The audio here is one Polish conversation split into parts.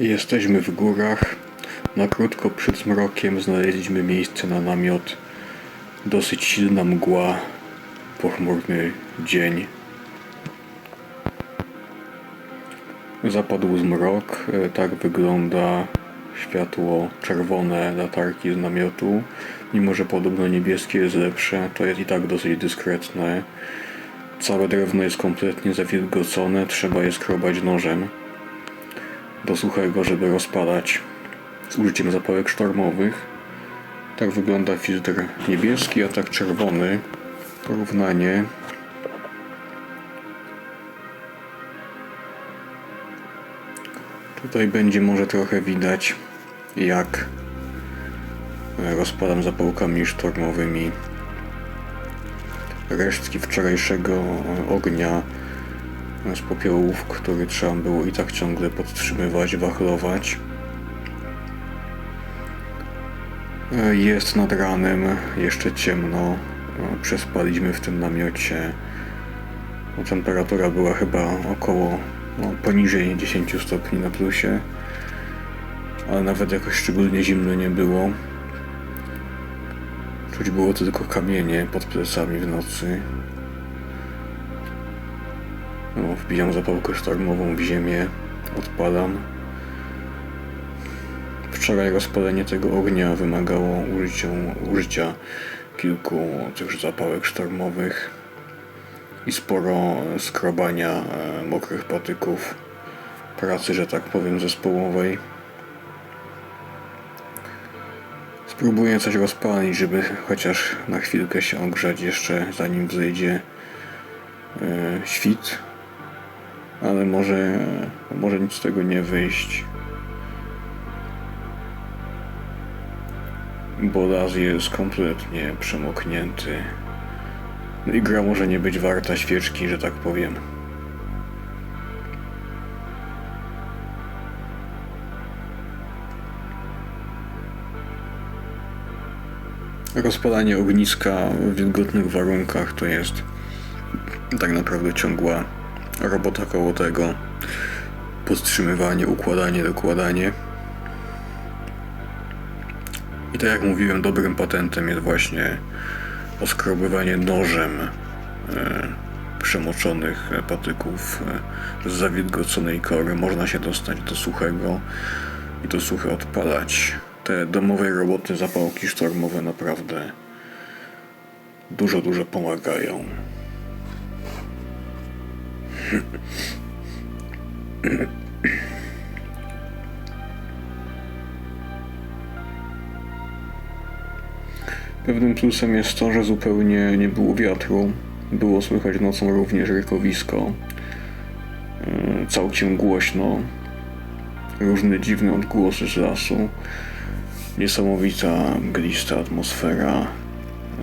Jesteśmy w górach. Na krótko przed zmrokiem znaleźliśmy miejsce na namiot. Dosyć silna mgła, pochmurny dzień. Zapadł zmrok, tak wygląda światło czerwone latarki z namiotu. Mimo, że podobno niebieskie jest lepsze, to jest i tak dosyć dyskretne. Całe drewno jest kompletnie zawilgocone, trzeba je skrobać nożem do suchego, żeby rozpalać z użyciem zapałek sztormowych. Tak wygląda filtr niebieski, a tak czerwony. Porównanie. Tutaj będzie może trochę widać, jak rozpalam zapałkami sztormowymi resztki wczorajszego ognia z popiołów, który trzeba było i tak ciągle podtrzymywać, wachlować. E, Jest nad ranem, jeszcze ciemno. E, Przespaliśmy w tym namiocie. No, Temperatura była chyba około no, poniżej 10 stopni na plusie, ale nawet jakoś szczególnie zimno nie było. Czuć było tylko kamienie pod plecami w nocy. No, wbijam zapałkę sztormową w ziemię, odpalam. Wczoraj rozpalenie tego ognia wymagało użycia, użycia kilku tych zapałek sztormowych i sporo skrobania e, mokrych patyków, pracy, że tak powiem, zespołowej. Spróbuję coś rozpalić, żeby chociaż na chwilkę się ogrzać jeszcze zanim wzejdzie e, świt ale może, może nic z tego nie wyjść. Bo las jest kompletnie przemoknięty. No i gra może nie być warta świeczki, że tak powiem. Rozpalanie ogniska w wilgotnych warunkach to jest tak naprawdę ciągła robota koło tego. Podtrzymywanie, układanie, dokładanie. I tak jak mówiłem, dobrym patentem jest właśnie oskrobywanie nożem e, przemoczonych patyków e, z zawilgoconej kory. Można się dostać do suchego i to suche odpalać. Te domowe roboty, zapałki sztormowe naprawdę dużo, dużo pomagają. Pewnym plusem jest to, że zupełnie nie było wiatru. Było słychać nocą również rykowisko. Yy, Całkiem głośno. Różne dziwne odgłosy z lasu. Niesamowita mglista atmosfera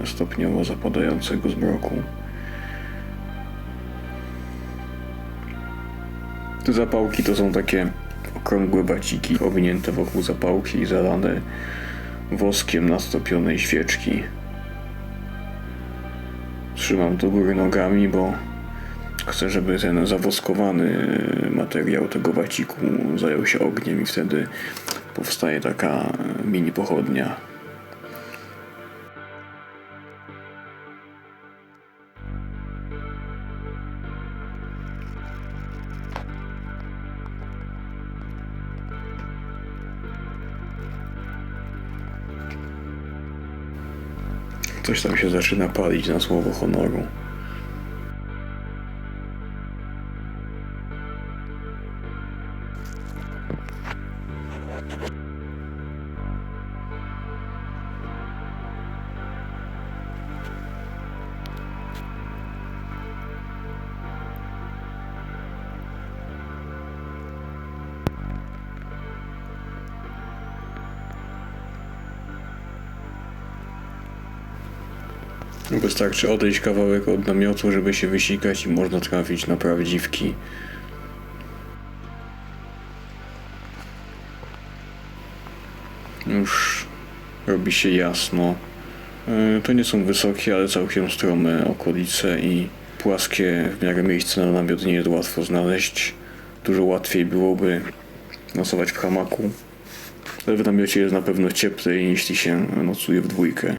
stopniowo zapadającego zmroku. Te zapałki to są takie okrągłe baciki owinięte wokół zapałki i zalane woskiem na stopionej świeczki. Trzymam do góry nogami, bo chcę, żeby ten zawoskowany materiał tego baciku zajął się ogniem i wtedy powstaje taka mini pochodnia. Coś tam się zaczyna palić na słowo honoru. Wystarczy odejść kawałek od namiotu, żeby się wysikać i można trafić na prawdziwki. Już robi się jasno. E, To nie są wysokie, ale całkiem strome okolice i płaskie w miarę miejsce na namiot nie jest łatwo znaleźć. Dużo łatwiej byłoby nocować w hamaku. Ale w namiocie jest na pewno cieplej, jeśli się nocuje w dwójkę.